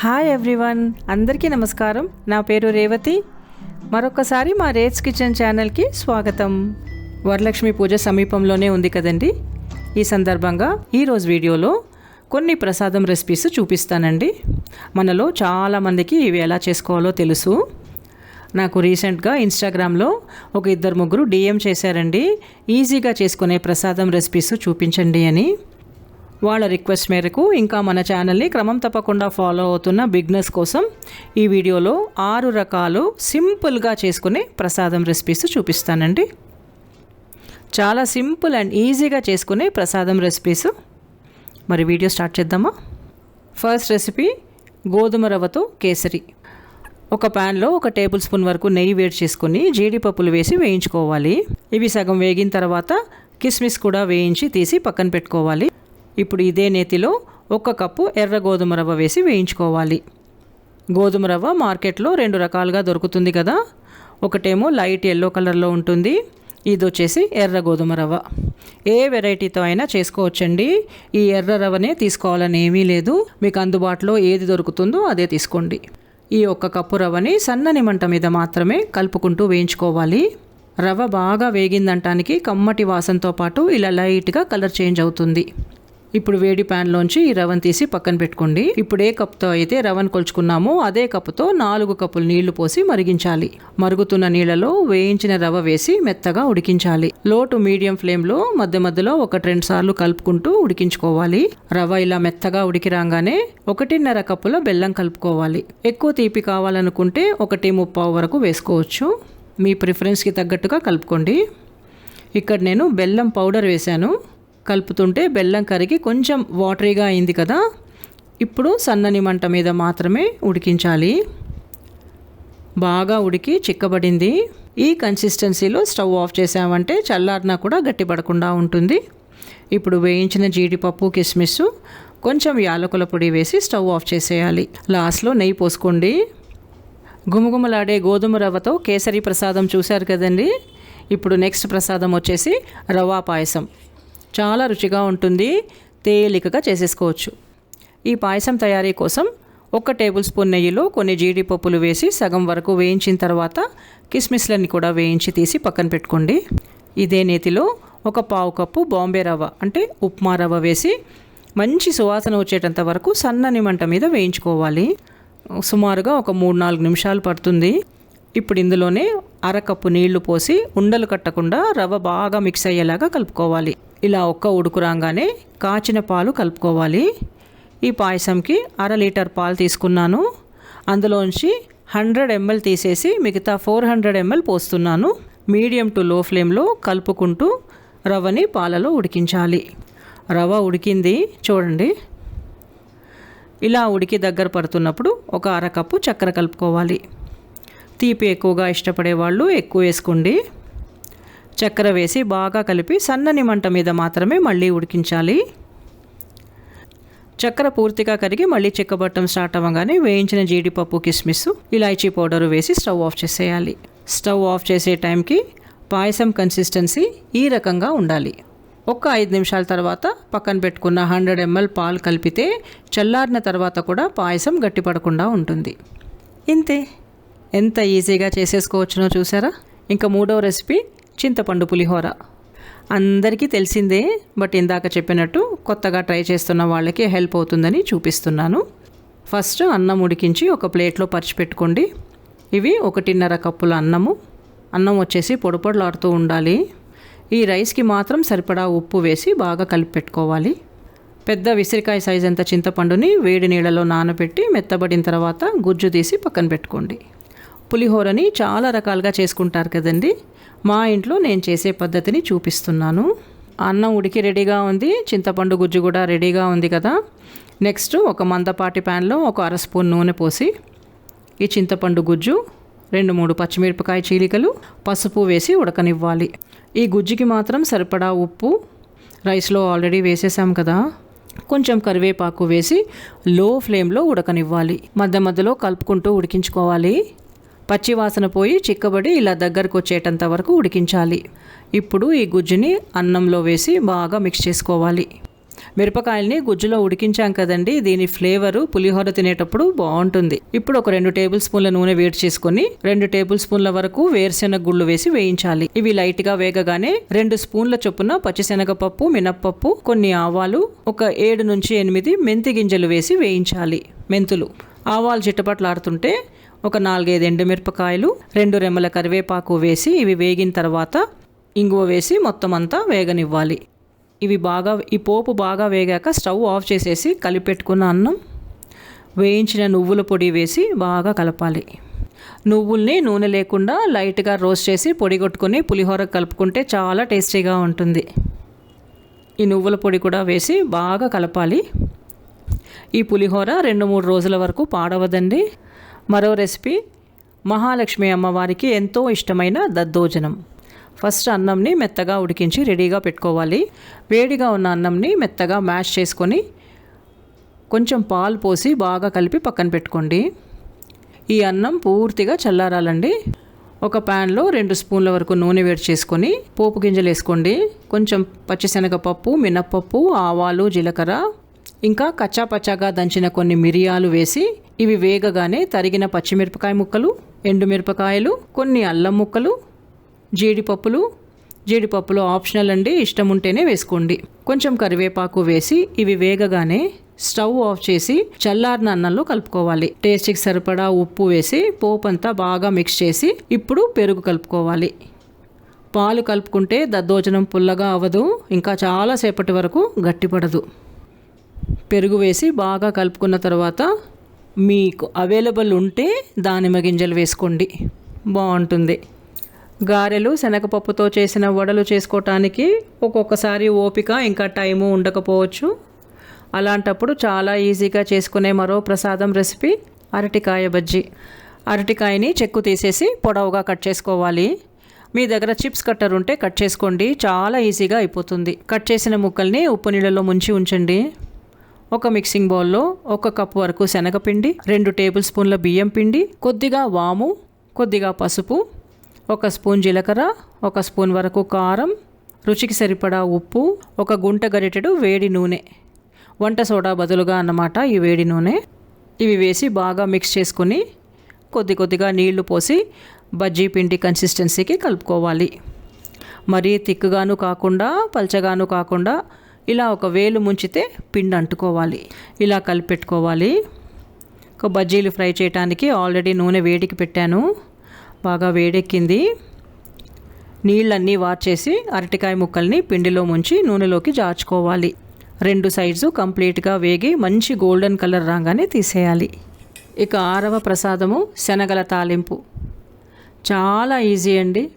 Hi everyone అందరికీ నమస్కారం. నా పేరు రేవతి. మరొకసారి మా రేట్స్ కిచెన్ ఛానల్కి స్వాగతం. వరలక్ష్మి పూజ సమీపంలోనే ఉంది కదండి. ఈ సందర్భంగా ఈరోజు వీడియోలో కొన్ని ప్రసాదం రెసిపీస్ చూపిస్తానండి. మనలో చాలామందికి ఇవి ఎలా చేసుకోవాలో తెలుసు. నాకు రీసెంట్గా ఇన్స్టాగ్రామ్లో ఒక ఇద్దరు ముగ్గురు డిఎం చేశారండి. ఈజీగా చేసుకునే ప్రసాదం రెసిపీస్ చూపించండి అని. వాళ్ళ రిక్వెస్ట్ మేరకు ఇంకా మన ఛానల్ని క్రమం తప్పకుండా ఫాలో అవుతున్న బిగ్నెస్ కోసం ఈ వీడియోలో ఆరు రకాలు సింపుల్గా చేసుకునే ప్రసాదం రెసిపీస్ చూపిస్తానండి. చాలా సింపుల్ అండ్ ఈజీగా చేసుకునే ప్రసాదం రెసిపీస్ మరి వీడియో స్టార్ట్ చేద్దామా? ఫస్ట్ రెసిపీ గోధుమ రవ్వతో కేసరి. ఒక ప్యాన్లో ఒక టేబుల్ స్పూన్ వరకు నెయ్యి వేడి చేసుకుని జీడిపప్పులు వేసి వేయించుకోవాలి. ఇవి సగం వేగిన తర్వాత కిస్మిస్ కూడా వేయించి తీసి పక్కన పెట్టుకోవాలి. ఇప్పుడు ఇదే నేతిలో ఒక కప్పు ఎర్ర గోధుమ రవ్వ వేసి వేయించుకోవాలి. గోధుమ రవ్వ మార్కెట్లో రెండు రకాలుగా దొరుకుతుంది కదా. ఒకటేమో లైట్ ఎల్లో కలర్లో ఉంటుంది. ఇది వచ్చేసి ఎర్ర గోధుమ రవ్వ. ఏ వెరైటీతో అయినా చేసుకోవచ్చండి. ఈ ఎర్ర రవ్వనే తీసుకోవాలని ఏమీ లేదు. మీకు అందుబాటులో ఏది దొరుకుతుందో అదే తీసుకోండి. ఈ ఒక్క కప్పు రవ్వని సన్నని మంట మీద మాత్రమే కలుపుకుంటూ వేయించుకోవాలి. రవ్వ బాగా వేగిందంటానికి కమ్మటి వాసనతో పాటు ఇలా లైట్గా కలర్ చేంజ్ అవుతుంది. ఇప్పుడు వేడి ప్యాన్లోంచి ఈ రవ్వను తీసి పక్కన పెట్టుకోండి. ఇప్పుడు ఏ కప్తో అయితే రవ్వను కొలుచుకున్నామో అదే కప్పుతో నాలుగు కప్పులు నీళ్ళు పోసి మరిగించాలి. మరుగుతున్న నీళ్ళలో వేయించిన రవ్వ వేసి మెత్తగా ఉడికించాలి. లో టు మీడియం ఫ్లేమ్లో మధ్య మధ్యలో ఒకటి రెండు సార్లు కలుపుకుంటూ ఉడికించుకోవాలి. రవ్వ ఇలా మెత్తగా ఉడికి రాగానే ఒకటిన్నర కప్పుల బెల్లం కలుపుకోవాలి. ఎక్కువ తీపి కావాలనుకుంటే ఒకటి ముప్పావు వరకు వేసుకోవచ్చు. మీ ప్రిఫరెన్స్కి తగ్గట్టుగా కలుపుకోండి. ఇక్కడ నేను బెల్లం పౌడర్ వేశాను. కలుపుతుంటే బెల్లం కరిగి కొంచెం వాటరీగా అయింది కదా. ఇప్పుడు సన్నని మంట మీద మాత్రమే ఉడికించాలి. బాగా ఉడికి చిక్కబడింది. ఈ కన్సిస్టెన్సీలో స్టవ్ ఆఫ్ చేసామంటే చల్లారినా కూడా గట్టిపడకుండా ఉంటుంది. ఇప్పుడు వేయించిన జీడిపప్పు కిస్మిస్ కొంచెం యాలకుల పొడి వేసి స్టవ్ ఆఫ్ చేసేయాలి. లాస్ట్లో నెయ్యి పోసుకోండి. గుమగుమలాడే గోధుమ రవ్వతో కేసరి ప్రసాదం చూశారు కదండి. ఇప్పుడు నెక్స్ట్ ప్రసాదం వచ్చేసి రవా పాయసం. చాలా రుచిగా ఉంటుంది. తేలికగా చేసేసుకోవచ్చు. ఈ పాయసం తయారీ కోసం ఒక టేబుల్ స్పూన్ నెయ్యిలో కొన్ని జీడిపప్పులు వేసి సగం వరకు వేయించిన తర్వాత కిస్మిస్లని కూడా వేయించి తీసి పక్కన పెట్టుకోండి. ఇదే నేతిలో ఒక పావు కప్పు బాంబే రవ్వ అంటే ఉప్మా రవ్వ వేసి మంచి సువాసన వచ్చేటంత వరకు సన్నని మంట మీద వేయించుకోవాలి. సుమారుగా ఒక మూడు నాలుగు నిమిషాలు పడుతుంది. ఇప్పుడు ఇందులోనే అరకప్పు నీళ్ళు పోసి ఉండలు కట్టకుండా రవ్వ బాగా మిక్స్ అయ్యేలాగా కలుపుకోవాలి. ఇలా ఒక్క ఉడుకు రాగానే కాచిన పాలు కలుపుకోవాలి. ఈ పాయసంకి అర లీటర్ పాలు తీసుకున్నాను. అందులోంచి హండ్రెడ్ ఎంఎల్ తీసేసి మిగతా ఫోర్ హండ్రెడ్ ఎంఎల్ పోస్తున్నాను. మీడియం టు లో ఫ్లేమ్లో కలుపుకుంటూ రవ్వని పాలలో ఉడికించాలి. రవ్వ ఉడికింది చూడండి. ఇలా ఉడికి దగ్గర పడుతున్నప్పుడు ఒక అరకప్పు చక్కెర కలుపుకోవాలి. తీపి ఎక్కువగా ఇష్టపడే వాళ్ళు ఎక్కువ వేసుకోండి. చక్కెర వేసి బాగా కలిపి సన్నని మంట మీద మాత్రమే మళ్ళీ ఉడికించాలి. చక్కెర పూర్తిగా కరిగి మళ్ళీ చిక్కబట్టం స్టార్ట్ అవ్వగానే వేయించిన జీడిపప్పు కిస్మిస్ ఇలాచీ పౌడర్ వేసి స్టవ్ ఆఫ్ చేసేయాలి. స్టవ్ ఆఫ్ చేసే టైంకి పాయసం కన్సిస్టెన్సీ ఈ రకంగా ఉండాలి. ఒక ఐదు నిమిషాల తర్వాత పక్కన పెట్టుకున్న హండ్రెడ్ ఎంఎల్ పాలు కలిపితే చల్లారిన తర్వాత కూడా పాయసం గట్టిపడకుండా ఉంటుంది. ఇంతే. ఎంత ఈజీగా చేసేసుకోవచ్చునో చూసారా? ఇంకా మూడవ రెసిపీ చింతపండు పులిహోర. అందరికీ తెలిసిందే బట్ ఇందాక చెప్పినట్టు కొత్తగా ట్రై చేస్తున్న వాళ్ళకి హెల్ప్ అవుతుందని చూపిస్తున్నాను. ఫస్ట్ అన్నం ఉడికించి ఒక ప్లేట్లో పరిచిపెట్టుకోండి ఇవి ఒకటిన్నర కప్పుల అన్నము. అన్నం వచ్చేసి పొడపొడలాడుతూ ఉండాలి. ఈ రైస్కి మాత్రం సరిపడా ఉప్పు వేసి బాగా కలిపి పెట్టుకోవాలి. పెద్ద విసిరికాయ సైజ్ అంత చింతపండుని వేడి నీళ్ళలో నానబెట్టి మెత్తబడిన తర్వాత గుజ్జు తీసి పక్కన పెట్టుకోండి. పులిహోరని చాలా రకాలుగా చేసుకుంటారు కదండి. మా ఇంట్లో నేను చేసే పద్ధతిని చూపిస్తున్నాను. అన్నం ఉడికి రెడీగా ఉంది. చింతపండు గుజ్జు కూడా రెడీగా ఉంది కదా. నెక్స్ట్ ఒక మందపాటి ప్యాన్లో ఒక అర స్పూన్ నూనె పోసి ఈ చింతపండు గుజ్జు రెండు మూడు పచ్చిమిరపకాయ చీలికలు పసుపు వేసి ఉడకనివ్వాలి. ఈ గుజ్జుకి మాత్రం సరిపడా ఉప్పు రైస్లో ఆల్రెడీ వేసేసాం కదా. కొంచెం కరివేపాకు వేసి లో ఫ్లేమ్లో ఉడకనివ్వాలి. మధ్య మధ్యలో కలుపుకుంటూ ఉడికించుకోవాలి. పచ్చివాసన పోయి చిక్కబడి ఇలా దగ్గరకు వచ్చేటంత వరకు ఉడికించాలి. ఇప్పుడు ఈ గుజ్జుని అన్నంలో వేసి బాగా మిక్స్ చేసుకోవాలి. మిరపకాయల్ని గుజ్జులో ఉడికించాం కదండి దీని ఫ్లేవరు పులిహోర తినేటప్పుడు బాగుంటుంది. ఇప్పుడు ఒక రెండు టేబుల్ స్పూన్ల నూనె వేడి చేసుకొని రెండు టేబుల్ స్పూన్ల వరకు వేరుశెనగ గుళ్ళు వేసి వేయించాలి. ఇవి లైట్గా వేగగానే రెండు స్పూన్ల చొప్పున పచ్చిశనగపప్పు మినప్పప్పు కొన్ని ఆవాలు ఒక ఏడు నుంచి ఎనిమిది మెంతి గింజలు వేసి వేయించాలి. మెంతులు. ఆవాలు చిట్టపట్లాడుతుంటే ఒక నాలుగైదు ఎండుమిరపకాయలు రెండు రెమ్మల కరివేపాకు వేసి ఇవి వేగిన తర్వాత ఇంగువ వేసి మొత్తం అంతా వేగనివ్వాలి. ఇవి బాగా ఈ పోపు బాగా వేగాక స్టవ్ ఆఫ్ చేసేసి కలిపెట్టుకున్న అన్నం వేయించిన నువ్వుల పొడి వేసి బాగా కలపాలి. నువ్వుల్ని నూనె లేకుండా లైట్గా రోస్ట్ చేసి పొడి కొట్టుకొని పులిహోర కలుపుకుంటే చాలా టేస్టీగా ఉంటుంది. ఈ నువ్వుల పొడి కూడా వేసి బాగా కలపాలి. ఈ పులిహోర రెండు మూడు రోజుల వరకు పాడవదండి. మరో రెసిపీ మహాలక్ష్మి అమ్మవారికి ఎంతో ఇష్టమైన దద్దోజనం. ఫస్ట్ అన్నంని మెత్తగా ఉడికించి రెడీగా పెట్టుకోవాలి. వేడిగా ఉన్న అన్నంని మెత్తగా మ్యాష్ చేసుకొని కొంచెం పాలు పోసి బాగా కలిపి పక్కన పెట్టుకోండి. ఈ అన్నం పూర్తిగా చల్లారాలండి. ఒక ప్యాన్లో రెండు స్పూన్ల వరకు నూనె వేడి చేసుకొని పోపు గింజలు వేసుకోండి. కొంచెం పచ్చిశనగపప్పు మినప్పప్పు ఆవాలు జీలకర్ర ఇంకా కచ్చా పచ్చాగా దంచిన కొన్ని మిరియాలు వేసి ఇవి వేగగానే తరిగిన పచ్చిమిరపకాయ ముక్కలు ఎండుమిరపకాయలు కొన్ని అల్లం ముక్కలు జీడిపప్పులు. జీడిపప్పులు ఆప్షనల్ అండి ఇష్టం ఉంటేనే వేసుకోండి. కొంచెం కరివేపాకు వేసి ఇవి వేగగానే స్టవ్ ఆఫ్ చేసి చల్లారిన అన్నంలో కలుపుకోవాలి. టేస్ట్కి సరిపడా ఉప్పు వేసి పోపు అంతా బాగా మిక్స్ చేసి ఇప్పుడు పెరుగు కలుపుకోవాలి. పాలు కలుపుకుంటే దద్దోజనం పుల్లగా అవ్వదు ఇంకా చాలాసేపటి వరకు గట్టిపడదు. పెరుగు వేసి బాగా కలుపుకున్న తర్వాత మీకు అవైలబుల్ ఉంటే దానిమ్మ గింజలు వేసుకోండి. బాగుంటుంది. గారెలు శనగపప్పుతో చేసిన వడలు చేసుకోవటానికి ఒక్కొక్కసారి ఓపిక ఇంకా టైము ఉండకపోవచ్చు. అలాంటప్పుడు చాలా ఈజీగా చేసుకునే మరో ప్రసాదం రెసిపీ అరటికాయ బజ్జీ. అరటికాయని చెక్కు తీసేసి పొడవుగా కట్ చేసుకోవాలి. మీ దగ్గర చిప్స్ కట్టర్ ఉంటే కట్ చేసుకోండి. చాలా ఈజీగా అయిపోతుంది. కట్ చేసిన ముక్కల్ని ఉప్పు నీళ్ళలో ముంచి ఉంచండి. ఒక మిక్సింగ్ బౌల్లో ఒక కప్పు వరకు శనగపిండి రెండు టేబుల్ స్పూన్ల బియ్యం పిండి కొద్దిగా వాము కొద్దిగా పసుపు ఒక స్పూన్ జీలకర్ర ఒక స్పూన్ వరకు కారం రుచికి సరిపడా ఉప్పు ఒక గుంట గరిటెడు వేడి నూనె. వంట సోడా బదులుగా అన్నమాట ఈ వేడి నూనె. ఇవి వేసి బాగా మిక్స్ చేసుకుని కొద్ది కొద్దిగా నీళ్ళు పోసి బజ్జీ పిండి కన్సిస్టెన్సీకి కలుపుకోవాలి. మరీ తిక్కుగాను కాకుండా పల్చగాను కాకుండా ఇలా ఒక వేలు ముంచితే పిండి అంటుకోవాలి. ఇలా కలిపెట్టుకోవాలి. ఒక బజ్జీలు ఫ్రై చేయడానికి ఆల్రెడీ నూనె వేడికి పెట్టాను. బాగా వేడెక్కింది. నీళ్ళన్నీ వార్చేసి అరటికాయ ముక్కల్ని పిండిలో ముంచి నూనెలోకి జార్చుకోవాలి. రెండు సైడ్స్ కంప్లీట్గా వేగి మంచి గోల్డెన్ కలర్ రాగానే తీసేయాలి. ఇక ఆరవ ప్రసాదము శనగల తాలింపు. చాలా ఈజీ అండి.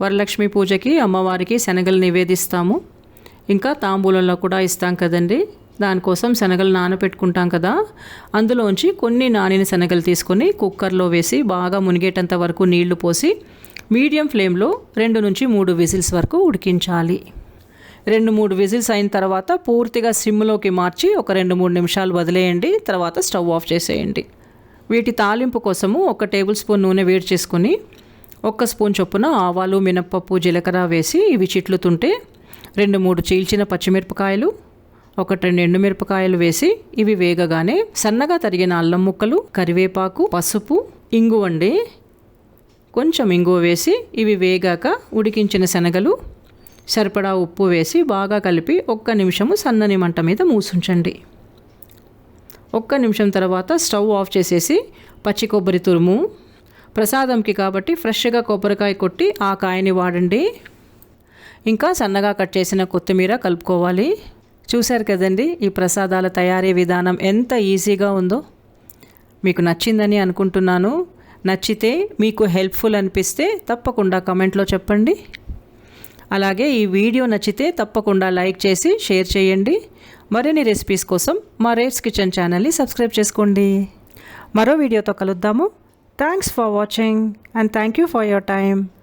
వరలక్ష్మి పూజకి అమ్మవారికి శనగలు నివేదిస్తాము. ఇంకా తాంబూలంలో కూడా ఇస్తాం కదండి. దానికోసం శనగలు నానబెట్టుకుంటాం కదా. అందులోంచి కొన్ని నానిన శనగలు తీసుకొని కుక్కర్లో వేసి బాగా మునిగేటంత వరకు నీళ్ళు పోసి మీడియం ఫ్లేమ్లో రెండు నుంచి మూడు విజిల్స్ వరకు ఉడికించాలి. రెండు మూడు విజిల్స్ అయిన తర్వాత పూర్తిగా సిమ్లోకి మార్చి ఒక రెండు మూడు నిమిషాలు వదిలేయండి. తర్వాత స్టవ్ ఆఫ్ చేసేయండి. వీటి తాలింపు కోసము ఒక టేబుల్ స్పూన్ నూనె వేడి చేసుకొని ఒక్క స్పూన్ చొప్పున ఆవాలు మినప్పప్పు జీలకర్ర వేసి ఇవి చిట్లుతుంటే రెండు మూడు చీల్చిన పచ్చిమిరపకాయలు ఒకటి రెండు ఎండుమిరపకాయలు వేసి ఇవి వేగగానే సన్నగా తరిగిన అల్లం ముక్కలు కరివేపాకు పసుపు ఇంగువండి కొంచెం ఇంగువ వేసి ఇవి వేగాక ఉడికించిన శనగలు సరిపడా ఉప్పు వేసి బాగా కలిపి ఒక్క నిమిషము సన్నని మంట మీద మూసుంచండి. ఒక్క నిమిషం తర్వాత స్టవ్ ఆఫ్ చేసేసి పచ్చి కొబ్బరి తురుము ప్రసాదంకి కాబట్టి ఫ్రెష్గా కొబ్బరికాయ కొట్టి ఆ కాయని వాడండి. ఇంకా సన్నగా కట్ చేసిన కొత్తిమీర కలుపుకోవాలి. చూశారు కదండి ఈ ప్రసాదాల తయారీ విధానం ఎంత ఈజీగా ఉందో. మీకు నచ్చిందని అనుకుంటున్నాను. నచ్చితే మీకు హెల్ప్ఫుల్ అనిపిస్తే తప్పకుండా కమెంట్లో చెప్పండి. అలాగే ఈ వీడియో నచ్చితే తప్పకుండా లైక్ చేసి షేర్ చేయండి. మరిన్ని రెసిపీస్ కోసం మా రేట్స్ కిచెన్ ఛానల్ని సబ్స్క్రైబ్ చేసుకోండి. మరో వీడియోతో కలుద్దాము. Thanks for watching and thank you for your time